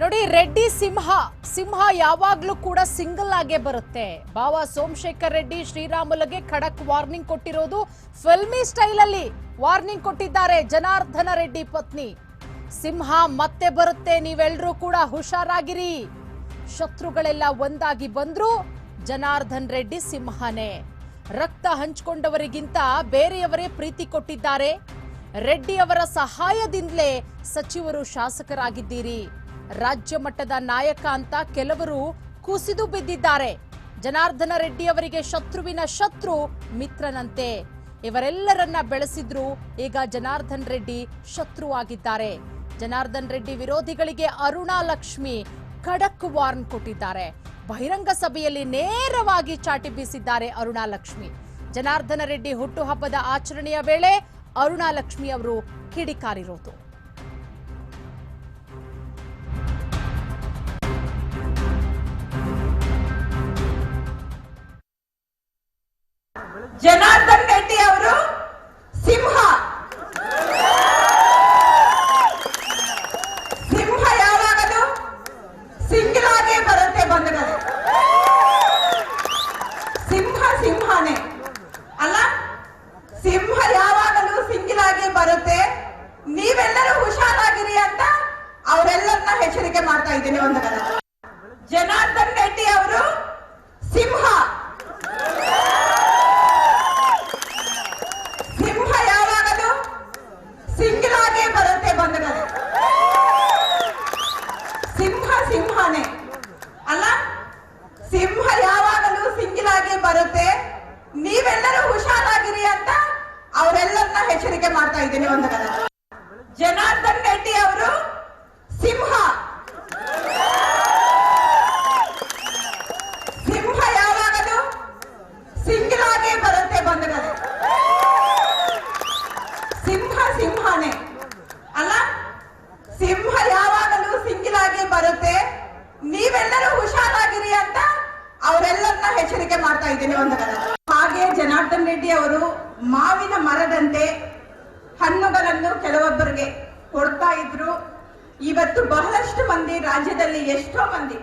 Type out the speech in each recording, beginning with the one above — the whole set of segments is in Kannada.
ನೋಡಿ, ರೆಡ್ಡಿ ಸಿಂಹ ಸಿಂಹ ಯಾವಾಗ್ಲೂ ಕೂಡ ಸಿಂಗಲ್ ಆಗೇ ಬರುತ್ತೆ. ಬಾವ ಸೋಮಶೇಖರ್ ರೆಡ್ಡಿ ಶ್ರೀರಾಮುಲಗೆ ಖಡಕ್ ವಾರ್ನಿಂಗ್ ಕೊಟ್ಟಿರೋದು ಫಿಲ್ಮಿ ಸ್ಟೈಲ್ ಅಲ್ಲಿ ವಾರ್ನಿಂಗ್ ಕೊಟ್ಟಿದ್ದಾರೆ ಜನಾರ್ದನ ರೆಡ್ಡಿ ಪತ್ನಿ. ಸಿಂಹ ಮತ್ತೆ ಬರುತ್ತೆ, ನೀವೆಲ್ರೂ ಕೂಡ ಹುಷಾರಾಗಿರಿ. ಶತ್ರುಗಳೆಲ್ಲ ಒಂದಾಗಿ ಬಂದ್ರು ಜನಾರ್ದನ್ ರೆಡ್ಡಿ ಸಿಂಹನೇ. ರಕ್ತ ಹಂಚಿಕೊಂಡವರಿಗಿಂತ ಬೇರೆಯವರೇ ಪ್ರೀತಿ ಕೊಟ್ಟಿದ್ದಾರೆ. ರೆಡ್ಡಿ ಅವರ ಸಹಾಯದಿಂದಲೇ ಸಚಿವರು ಶಾಸಕರಾಗಿದ್ದೀರಿ. ರಾಜ್ಯ ಮಟ್ಟದ ನಾಯಕ ಅಂತ ಕೆಲವರು ಕುಸಿದು ಬಿದ್ದಿದ್ದಾರೆ. ಜನಾರ್ದನ ರೆಡ್ಡಿ ಅವರಿಗೆ ಶತ್ರುವಿನ ಶತ್ರು ಮಿತ್ರನಂತೆ. ಇವರೆಲ್ಲರನ್ನ ಬೆಳೆಸಿದ್ರು ಈಗ ಜನಾರ್ದನ್ ರೆಡ್ಡಿ ಶತ್ರುವಾಗಿದ್ದಾರೆ. ಜನಾರ್ದನ್ ರೆಡ್ಡಿ ವಿರೋಧಿಗಳಿಗೆ ಅರುಣಾ ಲಕ್ಷ್ಮಿ ಖಡಕ್ ವಾರ್ನ್ ಕೊಟ್ಟಿದ್ದಾರೆ. ಬಹಿರಂಗ ಸಭೆಯಲ್ಲಿ ನೇರವಾಗಿ ಚಾಟಿ ಬೀಸಿದ್ದಾರೆ ಅರುಣಾ ಲಕ್ಷ್ಮಿ. ಜನಾರ್ದನ ರೆಡ್ಡಿ ಹುಟ್ಟುಹಬ್ಬದ ಆಚರಣೆಯ ವೇಳೆ ಅರುಣಾ ಲಕ್ಷ್ಮಿ ಅವರು ಕಿಡಿಕಾರಿರೋದು. ಜನಾರ್ದನ್ ರೆಡ್ಡಿ ಅವರು ಸಿಂಹ. ಸಿಂಹ ಯಾವಾಗಲೂ ಸಿಂಗಲ್ ಆಗೇ ಬರುತ್ತೆ ಬಂಧುಗಳೇ. ಸಿಂಹ ಸಿಂಹನೇ. ಅಲ್ಲ? ಸಿಂಹ ಯಾವಾಗಲೂ ಸಿಂಗಲ್ ಆಗೇ ಬರುತ್ತೆ. ನೀವೆಲ್ಲರೂ ಹುಷಾರಾಗಿರಿ ಅಂತ ಅವರೆಲ್ಲರನ್ನ ಎಚ್ಚರಿಕೆ ಮಾಡ್ತಾ ಇದ್ದೀನಿ ಒಂದು ಜನಾರ್ದನ್ ರೆಡ್ಡಿ ಅವರು ಸಿಂಹ ಯಾವಾಗಲೂ ಸಿಂಗಲ್ ಆಗೇ ಬರುತ್ತೆ ಬಂಧುಗಳೇ ಸಿಂಹ ಸಿಂಹನೇ. ಅಲ್ಲ? ಸಿಂಹ ಯಾವಾಗಲೂ ಸಿಂಗಲ್ ಆಗಿ ಬರುತ್ತೆ. ನೀವೆಲ್ಲರೂ ಹುಷಾರಾಗಿರಿ ಅಂತ ಅವರೆಲ್ಲರನ್ನ ಎಚ್ಚರಿಕೆ ಮಾಡ್ತಾ ಇದ್ದೀನಿ ಒಂದು ಜನ ರೆಡ್ಡಿ ಅವರು ಸಿಂಹ ಸಿಂಹ ಯಾವಾಗಲೂ ಸಿಂಗಲ್ ಆಗೇ ಬರುತ್ತೆ ಬಂಧುಗಳೇ ಸಿಂಹ ಸಿಂಹನೇ ಅಲ್ಲ ಸಿಂಹ ಯಾವಾಗಲೂ ಸಿಂಗಲ್ ಆಗಿ ಬರುತ್ತೆ ನೀವೆಲ್ಲರೂ ಹುಷಾರಾಗಿರಿ ಅಂತ ಅವರೆಲ್ಲರನ್ನ ಎಚ್ಚರಿಕೆ ಮಾಡ್ತಾ ಇದ್ದೇನೆ ಒಂದು ಹಾಗೆ ಜನಾರ್ದನ್ ರೆಡ್ಡಿ ಅವರು ಮಾವಿನ ಮರದಂತೆ ಹಣ್ಣುಗಳನ್ನು ಕೆಲವೊಬ್ಬರಿಗೆ ಕೊಡ್ತಾ ಇದ್ರು. ಇವತ್ತು ಬಹಳಷ್ಟು ಮಂದಿ ರಾಜ್ಯದಲ್ಲಿ ಎಷ್ಟೋ ಮಂದಿ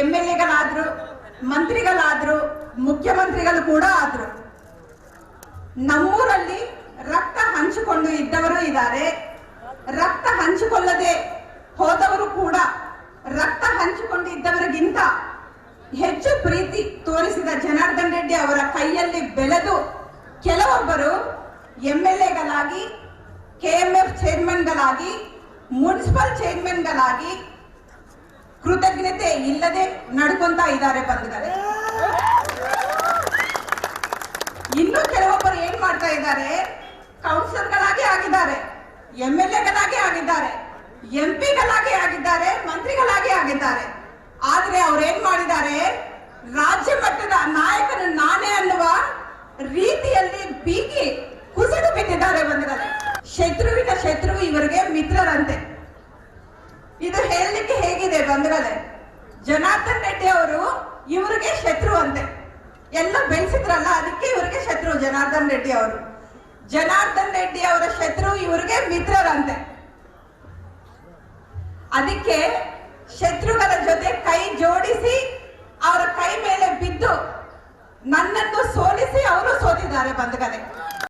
ಎಂ ಎಲ್ ಎಗಳಾದ್ರು, ಮಂತ್ರಿಗಳಾದ್ರು, ಮುಖ್ಯಮಂತ್ರಿಗಳು ಕೂಡ ಆದ್ರು. ನಮ್ಮೂರಲ್ಲಿ ರಕ್ತ ಹಂಚಿಕೊಂಡು ಇದ್ದವರು ಇದ್ದಾರೆ. ರಕ್ತ ಹಂಚಿಕೊಳ್ಳದೆ ಹೋದವರು ಕೂಡ ರಕ್ತ ಹಂಚಿಕೊಂಡು ಇದ್ದವರಿಗಿಂತ ಹೆಚ್ಚು ಪ್ರೀತಿ ತೋರಿಸಿದ ಜನಾರ್ದನ್ ರೆಡ್ಡಿ ಅವರ ಕೈಯಲ್ಲಿ ಬೆಳೆದು ಕೆಲವೊಬ್ಬರು ಎಂ ಎಲ್ ಎಗಳಾಗಿ ಕೆಎಂಎಫ್ ಚೇರ್ಮನ್ಗಳಾಗಿ, ಮುನ್ಸಿಪಲ್ ಚೇರ್ಮನ್ಗಳಾಗಿ ಕೃತಜ್ಞತೆ ಇಲ್ಲದೆ ನಡ್ಕೊಂತ ಇದ್ದಾರೆ ಬಂಧುಗಳೇ ಇನ್ನು ಕೆಲವೊಬ್ಬರು ಏನ್ ಮಾಡ್ತಾ ಇದ್ದಾರೆ? ಕೌನ್ಸಿಲರ್ಗಳಾಗಿ ಆಗಿದ್ದಾರೆ ಎಂ ಎಲ್ ಎಗಳಾಗಿ ಆಗಿದ್ದಾರೆ ಎಂ ಪಿಗಳಾಗಿ ಆಗಿದ್ದಾರೆ, ಮಂತ್ರಿಗಳಾಗಿ ಆಗಿದ್ದಾರೆ. ಆದ್ರೆ ಅವ್ರು ಏನ್ ಮಾಡಿದ್ದಾರೆ? ರಾಜ್ಯ ಮಟ್ಟದ ನಾಯಕನು ನಾನೇ ಅನ್ನುವ ರೀತಿಯಲ್ಲಿ ಬೀಗಿ ಕುಸಿದು ಬಿದ್ದಿದ್ದಾರೆ ಬಂದಿದ್ದಾರೆ ಶತ್ರುವಿನ ಶತ್ರು ಇವರಿಗೆ ಮಿತ್ರರಂತೆ. ಇದು ಹೇಳಲಿಕ್ಕೆ ಹೇಗಿದೆ ಬಂಧುಗಳೇ, ಜನಾರ್ದನ್ ರೆಡ್ಡಿ ಅವರು ಇವರಿಗೆ ಶತ್ರು ಅಂತೆ. ಎಲ್ಲ ಬೆಳೆಸಿದ್ರಲ್ಲ, ಅದಕ್ಕೆ ಇವರಿಗೆ ಶತ್ರು ಜನಾರ್ದನ್ ರೆಡ್ಡಿ ಅವರು. ಜನಾರ್ದನ್ ರೆಡ್ಡಿ ಅವರ ಶತ್ರು ಇವರಿಗೆ ಮಿತ್ರರಂತೆ. ಅದಕ್ಕೆ ಶತ್ರುಗಳ ಜೊತೆ